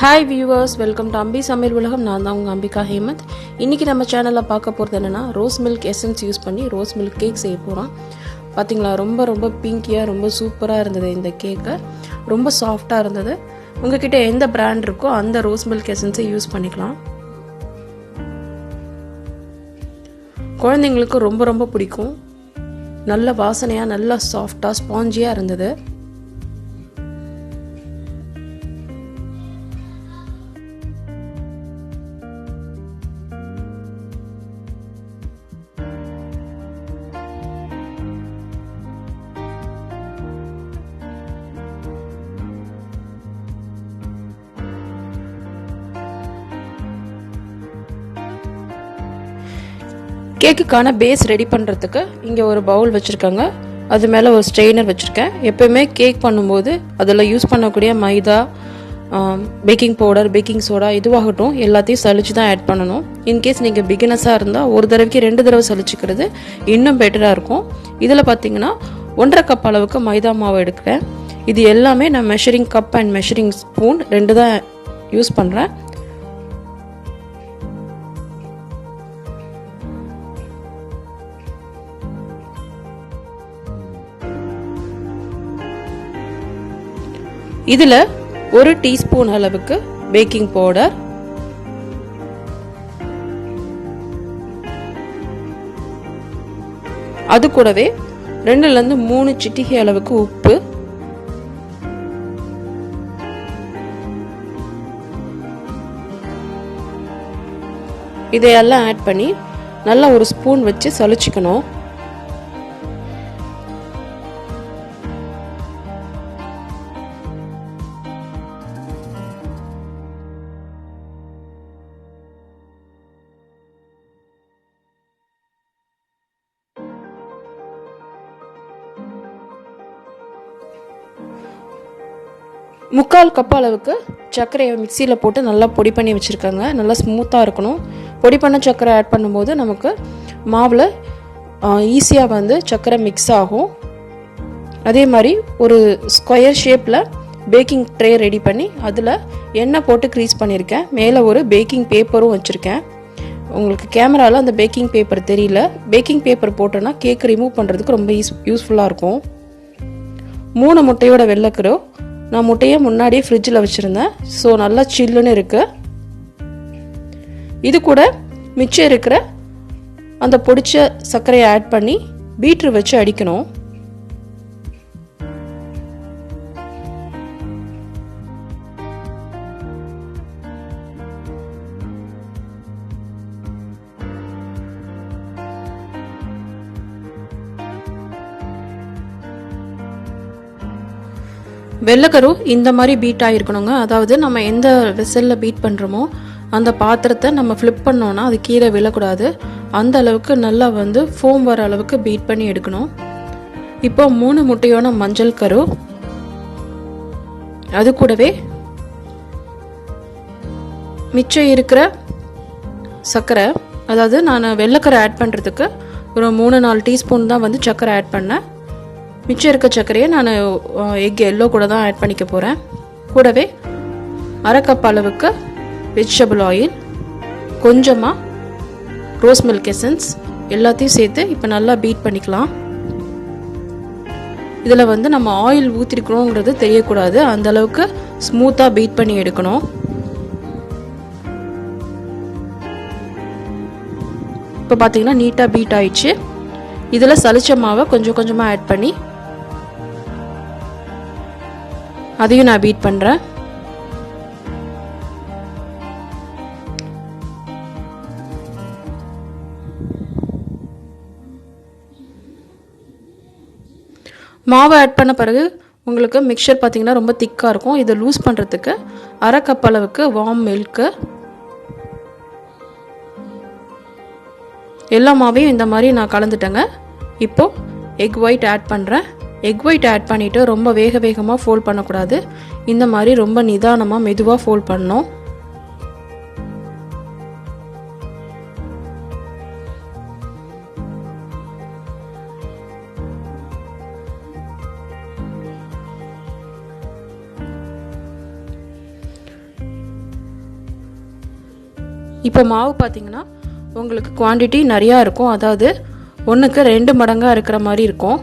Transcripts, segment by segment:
Hi viewers welcome to Ambi சமையல் உலகம் நான் தான் உங்கள் அம்பிகா ஹேமந்த். இன்றைக்கி நம்ம சேனலில் பார்க்க போகிறது என்னென்னா ரோஸ் மில்க் எசன்ஸ் யூஸ் பண்ணி ரோஸ் மில்க் கேக் செய்ய போகிறோம் பார்த்தீங்களா ரொம்ப ரொம்ப பிங்கியாக ரொம்ப சூப்பராக இருந்தது இந்த கேக்கு ரொம்ப சாஃப்டாக இருந்தது. உங்ககிட்ட எந்த பிராண்ட் இருக்கோ அந்த ரோஸ் மில்க் எசன்ஸை யூஸ் பண்ணிக்கலாம். குழந்தைங்களுக்கு ரொம்ப ரொம்ப பிடிக்கும். நல்ல வாசனையாக நல்லா சாஃப்டாக ஸ்பாஞ்சியாக இருந்தது. கேக்குக்கான பேஸ் ரெடி பண்ணுறதுக்கு இங்கே ஒரு பவுல் வச்சுருக்காங்க. அது மேலே ஒரு ஸ்ட்ரெயினர் வச்சுருக்கேன். எப்போயுமே கேக் பண்ணும்போது அதில் யூஸ் பண்ணக்கூடிய maida baking powder baking soda இதுவாகட்டும் எல்லாத்தையும் சளிச்சு தான் ஆட் பண்ணணும். இன்கேஸ் நீங்கள் பிகினஸாக இருந்தால் ஒரு தடவைக்கு ரெண்டு தடவை சலிச்சுக்கிறது இன்னும் பெட்டராக இருக்கும். இதில் பார்த்தீங்கன்னா ஒன்றரை கப் அளவுக்கு மைதா மாவு எடுக்கிறேன். இது எல்லாமே நான் measuring cup and measuring spoon ரெண்டு தான் யூஸ் பண்ணுறேன் இதில் ஒரு டீஸ்பூன் அளவுக்கு பேக்கிங் பவுடர். அது கூடவே ரெண்டுலேருந்து மூணு சிட்டிகை அளவுக்கு உப்பு. இதையெல்லாம் ஆட் பண்ணி நல்லா ஒரு ஸ்பூன் வச்சு சலிச்சிக்கணும் முக்கால் கப் அளவுக்கு சர்க்கரையை மிக்சியில் போட்டு நல்லா பொடி பண்ணி வச்சுருக்காங்க. நல்லா ஸ்மூத்தாக இருக்கணும். பொடி பண்ண சர்க்கரை ஆட் பண்ணும்போது நமக்கு மாவில் ஈஸியாக வந்து சர்க்கரை மிக்ஸ் ஆகும். அதே மாதிரி ஒரு ஸ்கொயர் ஷேப்பில் பேக்கிங் ட்ரே ரெடி பண்ணி அதில் எண்ணெய் போட்டு க்ரீஸ் பண்ணியிருக்கேன். மேலே ஒரு பேக்கிங் பேப்பரும் வச்சுருக்கேன். உங்களுக்கு கேமராவில் அந்த பேக்கிங் பேப்பர் தெரியல. பேக்கிங் பேப்பர் போட்டோன்னா கேக் ரிமூவ் பண்ணுறதுக்கு ரொம்ப யூஸ் யூஸ்ஃபுல்லாக இருக்கும். மூணு முட்டையோட வெள்ளைக்கரு நான் முட்டையை முன்னாடியே ஃப்ரிட்ஜில் வச்சுருந்தேன். ஸோ நல்லா சில்லுன்னு இருக்குது இது கூட மிச்சம் இருக்கிற அந்த பொடிச்ச சர்க்கரையை ஆட் பண்ணி பீட்ரு வச்சு அடிக்கணும். வெள்ளைக்கரு இந்த மாதிரி பீட் ஆகிருக்கணுங்க அதாவது நம்ம எந்த வெசலில் பீட் பண்ணுறோமோ அந்த பாத்திரத்தை நம்ம ஃப்ளிப் பண்ணோன்னா அது கீழே விழக்கூடாது. அந்த அளவுக்கு நல்லா வந்து ஃபோம் வர அளவுக்கு பீட் பண்ணி எடுக்கணும். இப்போ மூணு முட்டையான மஞ்சள் கரு. அது கூடவே மிச்சம் இருக்கிற சர்க்கரை. அதாவது நான் வெள்ளைக்கரை ஆட் பண்ணுறதுக்கு ஒரு மூணு நாலு டீஸ்பூன் தான் வந்து சர்க்கரை ஆட் பண்ணேன். மிச்சம் இருக்க சர்க்கரையை நான் எக் எல்லோ கூட தான் ஆட் பண்ணிக்க போகிறேன் கூடவே அரை கப் அளவுக்கு வெஜிடபிள் ஆயில் கொஞ்சமாக ரோஸ் மில்க் எசன்ஸ் எல்லாத்தையும் சேர்த்து இப்போ நல்லா பீட் பண்ணிக்கலாம். இதில் வந்து நம்ம ஆயில் ஊற்றிருக்கிறோங்கிறது தெரியக்கூடாது. அந்த அளவுக்கு ஸ்மூத்தாக பீட் பண்ணி எடுக்கணும். இப்போ பார்த்தீங்கன்னா நீட்டாக பீட் ஆயிடுச்சு. இதில் சளிச்ச மாவை கொஞ்சம் கொஞ்சமாக ஆட் பண்ணி அதையும் நான் பீட் பண்ணுறேன் மாவு ஆட் பண்ண பிறகு உங்களுக்கு மிக்சர் பார்த்தீங்கன்னா ரொம்ப திக்காக இருக்கும். இதை லூஸ் பண்ணுறதுக்கு அரை கப் அளவுக்கு வார்ம் மில்க்கு எல்லா மாவையும் இந்த மாதிரி நான் கலந்துட்டேங்க. இப்போது எக் ஒயிட் ஆட் பண்ணுறேன் எக் ஒயிட் ஆட் பண்ணிவிட்டு ரொம்ப வேக வேகமாக ஃபோல்ட் பண்ணக்கூடாது. இந்த மாதிரி ரொம்ப நிதானமாக மெதுவாக ஃபோல்ட் பண்ணணும். இப்போ மாவு பார்த்தீங்கன்னா உங்களுக்கு குவான்டிட்டி நிறையா இருக்கும். அதாவது ஒன்றுக்கு ரெண்டு மடங்காக இருக்கிற மாதிரி இருக்கும்.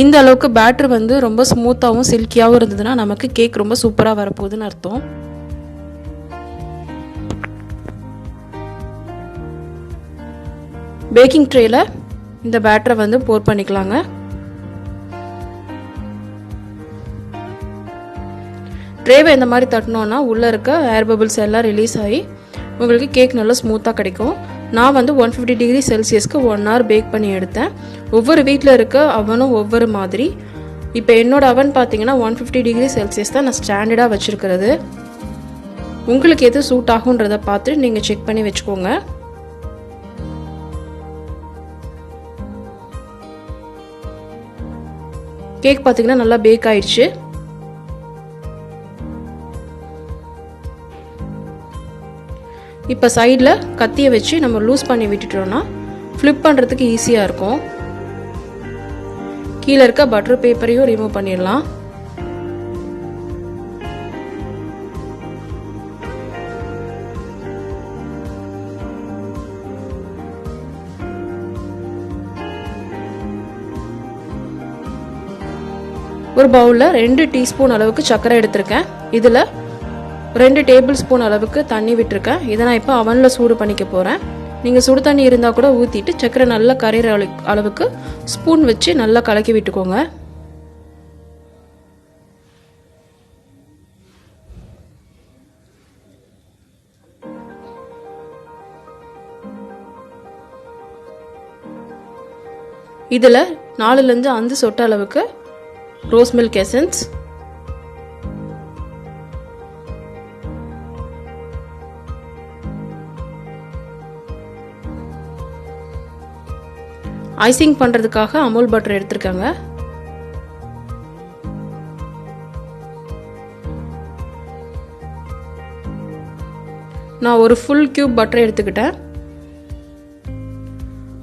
இந்த அளவுக்கு பேட்ரு வந்து ரொம்ப ஸ்மூத்தாகவும் சில்கியாகவும் இருந்ததுன்னா நமக்கு கேக் ரொம்ப சூப்பராக வரப்போகுதுன்னு அர்த்தம். பேக்கிங் ட்ரேயில் இந்த பேட்டரை வந்து போர் பண்ணிக்கலாங்க. ட்ரேவை இந்த மாதிரி தட்டினோன்னா உள்ளே இருக்க ஏர் பபிள்ஸ் எல்லாம் ரிலீஸ் ஆகி உங்களுக்கு கேக் நல்லா ஸ்மூத்தாக கிடைக்கும். நான் வந்து ஒன் ஃபிஃப்டி டிகிரி செல்சியஸ்க்கு ஒன் ஹவர் பேக் பண்ணி எடுத்தேன். ஒவ்வொரு வீட்டில் இருக்க அவனும் ஒவ்வொரு மாதிரி. இப்போ என்னோட அவன் பார்த்தீங்கன்னா ஒன் ஃபிஃப்டி டிகிரி செல்சியஸ் தான் நான் ஸ்டாண்டர்டாக வச்சுருக்கிறது. உங்களுக்கு எது சூட் ஆகுன்றத பார்த்து நீங்கள் செக் பண்ணி வச்சுக்கோங்க. கேக் பார்த்தீங்கன்னா நல்லா பேக் ஆயிடுச்சு. இப்போ சைடில் கத்தியை வச்சு நம்ம லூஸ் பண்ணி விட்டுட்டோம்னா ஃப்ளிப் பண்ணுறதுக்கு ஈஸியாக இருக்கும். கீழே இருக்க பட்டர் பேப்பரையும் ரிமூவ் பண்ணிடலாம். ஒரு பவுலில் ரெண்டு டீஸ்பூன் அளவுக்கு சர்க்கரை எடுத்திருக்கேன். இதில் ரெண்டு டேபிள் ஸ்பூன் அளவுக்கு தண்ணி விட்டுருக்கேன். இதை நான் இப்போ அவனில் சூடு பண்ணிக்க போகிறேன் நீங்கள் சுடு தண்ணி இருந்தால் கூட ஊற்றிட்டு சர்க்கரை நல்லா கரையிற அளவுக்கு ஸ்பூன் வச்சு நல்லா கலக்கி விட்டுக்கோங்க. இதில் நாலுலேருந்து அஞ்சு சொட்ட அளவுக்கு ரோஸ் மில்க் எசன்ஸ் ஐசிங் பண்ணுறதுக்காக அமுல் பட்டர் எடுத்திருக்காங்க. நான் ஒரு ஃபுல் கியூப் பட்டர் எடுத்துக்கிட்டேன்.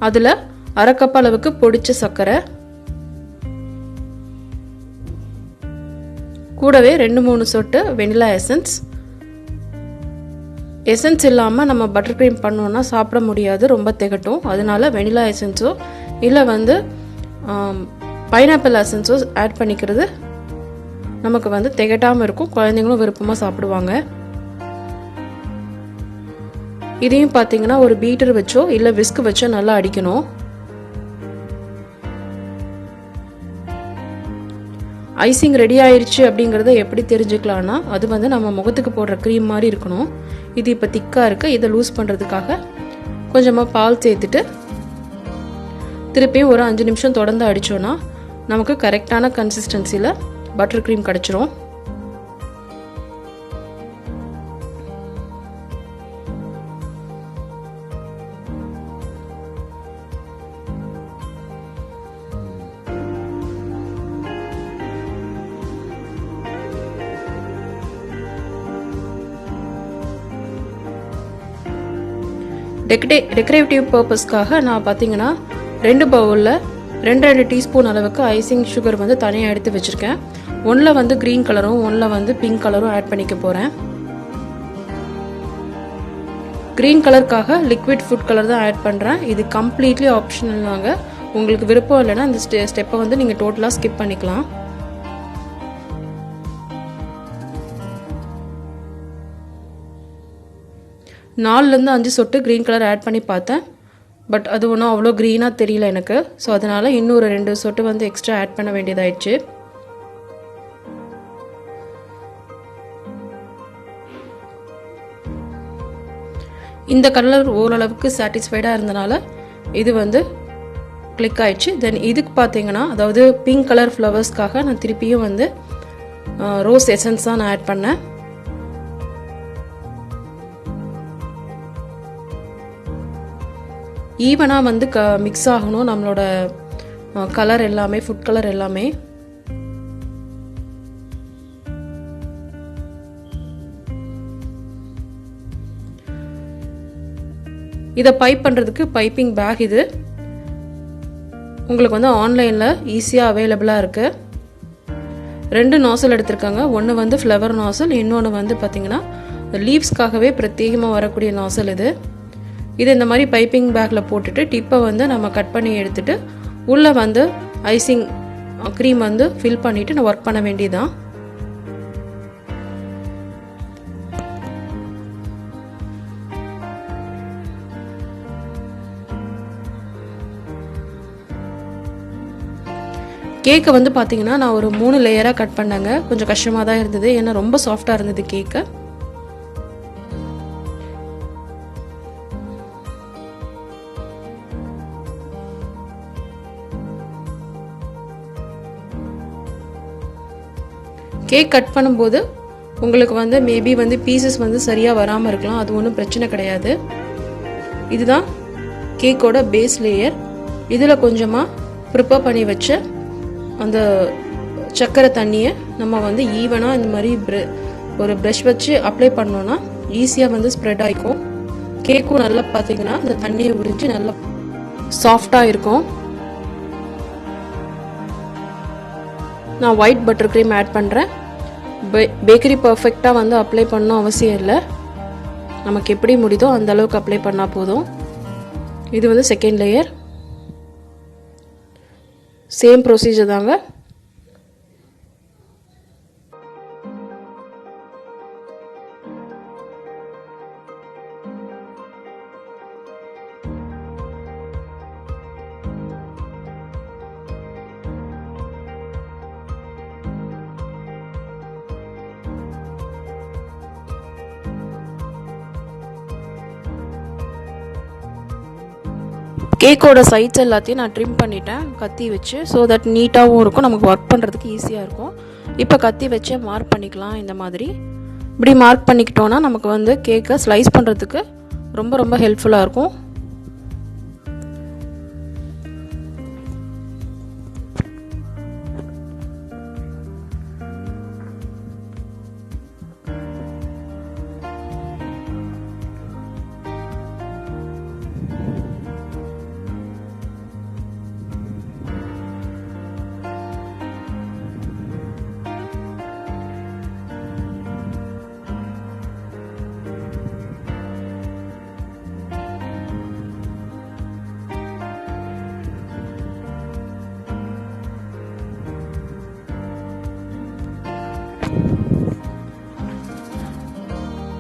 அதில் அரைக்கப் அளவுக்கு பொடிச்ச சர்க்கரை. கூடவே ரெண்டு மூணு சொட்டு வெனிலா எசன்ஸ் எசன்ஸ் இல்லாமல் நம்ம பட்டர் க்ரீம் பண்ணோன்னா சாப்பிட முடியாது ரொம்ப திகட்டும். அதனால வெனிலா எசன்ஸோ இல்லை வந்து பைனாப்பிள் அசன்ஸோ ஆட் பண்ணிக்கிறது நமக்கு வந்து திகட்டாமல் இருக்கும். குழந்தைங்களும் விருப்பமாக சாப்பிடுவாங்க. இதையும் பார்த்தீங்கன்னா ஒரு பீட்டர் வச்சோ இல்லை விஸ்க் வச்சோ நல்லா அடிக்கணும். ஐசிங் ரெடி ஆயிடுச்சு அப்படிங்கிறத எப்படி தெரிஞ்சுக்கலான்னா அது வந்து நம்ம முகத்துக்கு போடுற க்ரீம் மாதிரி இருக்கணும். இது இப்போ திக்காக இருக்குது இதை லூஸ் பண்ணுறதுக்காக கொஞ்சமாக பால் சேர்த்துட்டு திருப்பியும் ஒரு அஞ்சு நிமிஷம் தொடர்ந்து அடித்தோன்னா நமக்கு கரெக்டான கன்சிஸ்டன்சியில் பட்டர் க்ரீம் கிடச்சிரும். டெக்கரே டெக்கரேட்டிவ் பர்பஸ்க்காக நான் பார்த்தீங்கன்னா ரெண்டு பவுலில் ரெண்டு ரெண்டு டீஸ்பூன் அளவுக்கு ஐசிங் சுகர் வந்து தனியாக எடுத்து வச்சுருக்கேன். ஒன்றில் வந்து க்ரீன் கலரும் ஒன்றில் வந்து பிங்க் கலரும் ஆட் பண்ணிக்க போகிறேன் க்ரீன் கலருக்காக லிக்விட் ஃபுட் கலர் தான் ஆட் பண்ணுறேன் இது கம்ப்ளீட்லி ஆப்ஷனல் தாங்க உங்களுக்கு விருப்பம் இல்லைன்னா இந்த ஸ்டெ ஸ்டெப்பை வந்து நீங்கள் டோட்டலாக ஸ்கிப் பண்ணிக்கலாம். நாலுலேருந்து அஞ்சு சொட்டு க்ரீன் கலர் ஆட் பண்ணி பார்த்தேன். பட் அது ஒன்றும் அவ்வளோ க்ரீனாக தெரியல எனக்கு. ஸோ அதனால் இன்னொரு ரெண்டு சொட்டு வந்து எக்ஸ்ட்ரா ஆட் பண்ண வேண்டியதாயிடுச்சு. இந்த கலர் ஓரளவுக்கு சாட்டிஸ்ஃபைடாக இருந்தனால இது வந்து கிளிக் ஆயிடுச்சு. தென் இதுக்கு பார்த்தீங்கன்னா அதாவது பிங்க் கலர் ஃப்ளவர்ஸ்க்காக நான் திருப்பியும் வந்து ரோஸ் எசன்ஸ் தான் நான் ஆட் பண்ணேன். ஈவனாக வந்து க மிக்ஸ் ஆகணும். நம்மளோட கலர் எல்லாமே ஃபுட் கலர் எல்லாமே. இதை பைப் பண்ணுறதுக்கு பைப்பிங் பேக் இது. உங்களுக்கு வந்து ஆன்லைனில் ஈஸியாக அவைலபிளாக இருக்குது ரெண்டு நாசல் எடுத்திருக்காங்க. ஒன்று வந்து ஃப்ளவர் நாசல் இன்னொன்று வந்து பார்த்திங்கன்னா லீவ்ஸ்க்காகவே பிரத்யேகமாக வரக்கூடிய நாசல் இது. இது இந்த மாதிரி பைப்பிங் பேக்கில் போட்டுட்டு டிப்பை வந்து நம்ம கட் பண்ணி எடுத்துட்டு உள்ளே வந்து ஐசிங் க்ரீம் வந்து ஃபில் பண்ணிவிட்டு நான் ஒர்க் பண்ண வேண்டியதுதான். கேக்கை வந்து பார்த்தீங்கன்னா நான் ஒரு மூணு லேயராக கட் பண்ணேங்க. கொஞ்சம் கஷ்டமாக தான் இருந்தது. ஏன்னா ரொம்ப சாஃப்டாக இருந்தது கேக்கு கேக் கட் பண்ணும்போது உங்களுக்கு வந்து மேபி வந்து பீசஸ் வந்து சரியாக வராமல் இருக்கலாம். அது ஒன்றும் பிரச்சனை கிடையாது. இதுதான் கேக்கோட பேஸ் லேயர் இதில் கொஞ்சமாக ப்ரிப்பேர் பண்ணி வச்ச அந்த சக்கரை தண்ணியை நம்ம வந்து ஈவனாக இந்த மாதிரி ப்ர ஒரு ப்ரெஷ் வச்சு அப்ளை பண்ணோன்னா ஈஸியாக வந்து ஸ்ப்ரெட் ஆகிக்கும் கேக்கும் நல்லா பார்த்தீங்கன்னா அந்த தண்ணியை உறிஞ்சு நல்லா சாஃப்டாக இருக்கும். நான் ஒயிட் பட்டர் க்ரீம் ஆட் பண்ணுறேன் பே பேக்கரி பர்ஃபெக்டாக வந்து அப்ளை பண்ணணும் அவசியம் இல்லை. நமக்கு எப்படி முடியுதோ அந்த அளவுக்கு அப்ளை பண்ணால் போதும். இது வந்து செகண்ட் லேயர் சேம் ப்ரொசீஜர் தாங்க. கேக்கோட சைட்ஸ் எல்லாத்தையும் நான் ட்ரிம் பண்ணிட்டேன் கத்தி வச்சு. ஸோ தட் நீட்டாகவும் இருக்கும். நமக்கு ஒர்க் பண்ணுறதுக்கு ஈஸியாக இருக்கும். இப்போ கத்தி வச்சு மார்க் பண்ணிக்கலாம் இந்த மாதிரி. இப்படி மார்க் பண்ணிக்கிட்டோன்னா நமக்கு வந்து கேக்கை ஸ்லைஸ் பண்ணுறதுக்கு ரொம்ப ரொம்ப ஹெல்ப்ஃபுல்லாக இருக்கும்.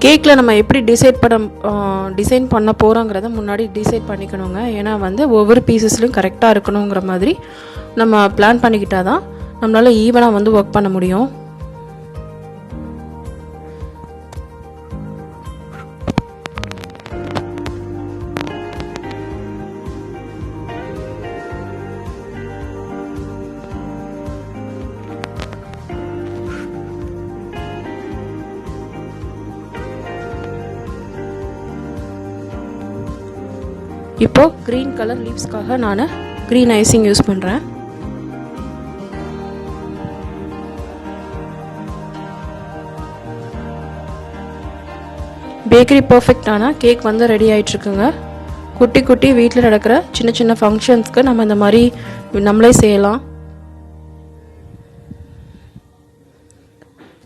கேக்கில் நம்ம எப்படி டிசைட் பண்ண டிசைன் பண்ண போகிறோங்கிறத முன்னாடி டிசைட் பண்ணிக்கணுங்க. ஏன்னா வந்து ஒவ்வொரு பீசஸ்லையும் கரெக்டாக இருக்கணுங்கிற மாதிரி நம்ம பிளான் பண்ணிக்கிட்டால் தான் நம்மளால் ஈவனாக வந்து ஒர்க் பண்ண முடியும். இப்போது க்ரீன் கலர் லீவ்ஸ்க்காக நான் க்ரீன் ஐசிங் யூஸ் பண்ணுறேன் பேக்கரி பர்ஃபெக்டான கேக் வந்து ரெடி ஆகிட்டுருக்குங்க குட்டி குட்டி வீட்டில் நடக்கிற சின்ன சின்ன ஃபங்க்ஷன்ஸ்க்கு நம்ம இந்த மாதிரி நம்மளே செய்யலாம்.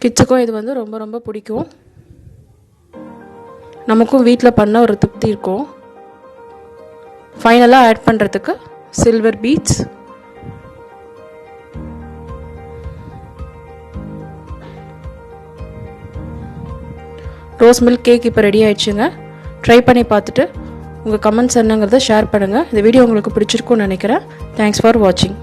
கிட்ஸுக்கும் இது வந்து ரொம்ப ரொம்ப பிடிக்கும். நமக்கும் வீட்டில் பண்ண ஒரு திருப்தி இருக்கும். ஃபைனலாக ஆட் பண்ணுறதுக்கு silver beads rose milk cake இப்போ ரெடி ஆயிடுச்சுங்க. ட்ரை பண்ணி பார்த்துட்டு உங்கள் கமெண்ட்ஸ் என்னங்கிறத ஷேர் பண்ணுங்கள் இந்த வீடியோ உங்களுக்கு பிடிச்சிருக்கும்னு நினைக்கிறேன். தேங்க்ஸ் ஃபார் வாட்சிங்